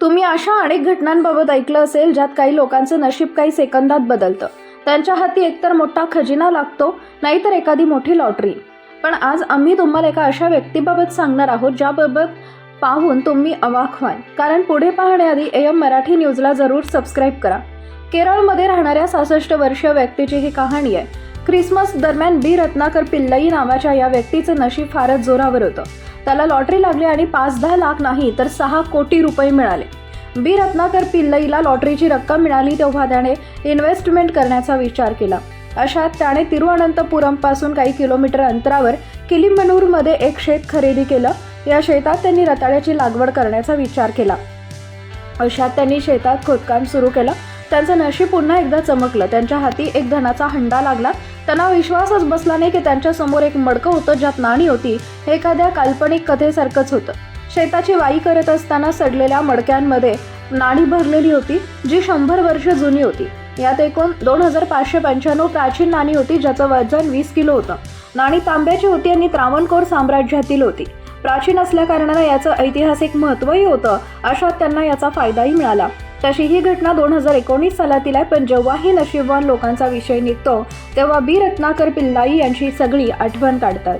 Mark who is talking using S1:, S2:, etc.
S1: तुम्ही अशा अनेक घटनांबाबत ऐकलं असेल ज्यात काही लोकांचं नशीब काही सेकंदात बदलतं. त्यांच्या हाती एकतर मोठा खजिना लागतो नाहीतर एखादी मोठी लॉटरी. पण आज आम्ही तुम्हाला एका अशा व्यक्तीबाबत सांगणार आहोत ज्याबाबत पाहून तुम्ही अवाक व्हाल. कारण पुढे पाहण्याआधी एम मराठी न्यूजला जरूर सबस्क्राईब करा. केरळमध्ये राहणाऱ्या सहासष्ट वर्षीय व्यक्तीची ही कहाणी आहे. ख्रिसमस दरम्यान बी. रत्नाकर पिल्लई नावाच्या या व्यक्तीचं नशीब फारच जोरावर होतं. त्याला लॉटरी लागली आणि पाच दहा लाख नाही तर सहा कोटी रुपये मिळाले. बी. रत्नाकर पिल्लईला लॉटरीची रक्कम मिळाली तेव्हा त्याने इन्व्हेस्टमेंट करण्याचा विचार केला. अशात त्याने तिरुअनंतपुरमपासून काही किलोमीटर अंतरावर किलिमनूरमध्ये एक शेत खरेदी केलं. या शेतात त्यांनी रताळ्याची लागवड करण्याचा विचार केला. अशात त्यांनी शेतात खोदकाम सुरू केलं. त्यांचं नशीब पुन्हा एकदा चमकलं. त्यांच्या हाती एक धनाचा हंडा लागला. त्यांना विश्वासच बसला नाही की त्यांच्यासमोर एक मडकं होतं ज्यात नाणी होती. हे एखाद्या काल्पनिक कथेसारखंच होतं. शेताची वाई करत असताना सडलेल्या मडक्यांमध्ये नाणी भरलेली होती जी शंभर वर्ष जुनी होती. यात एकूण दोन हजार पाचशे पंच्याण्णव प्राचीन नाणी होती ज्याचं वजन वीस किलो होतं. नाणी तांब्याची होती आणि त्रावणकोर साम्राज्यातील होती. प्राचीन असल्याकारणानं याचं ऐतिहासिक महत्त्वही होतं. अशात त्यांना याचा फायदाही मिळाला. तशी ही घटना दोन हजार एकोणीस सालातील आहे पण जेव्हाही नशीबवान लोकांचा विषय निघतो तेव्हा बी. रत्नाकर पिल्लाई यांची सगळी आठवण काढतात.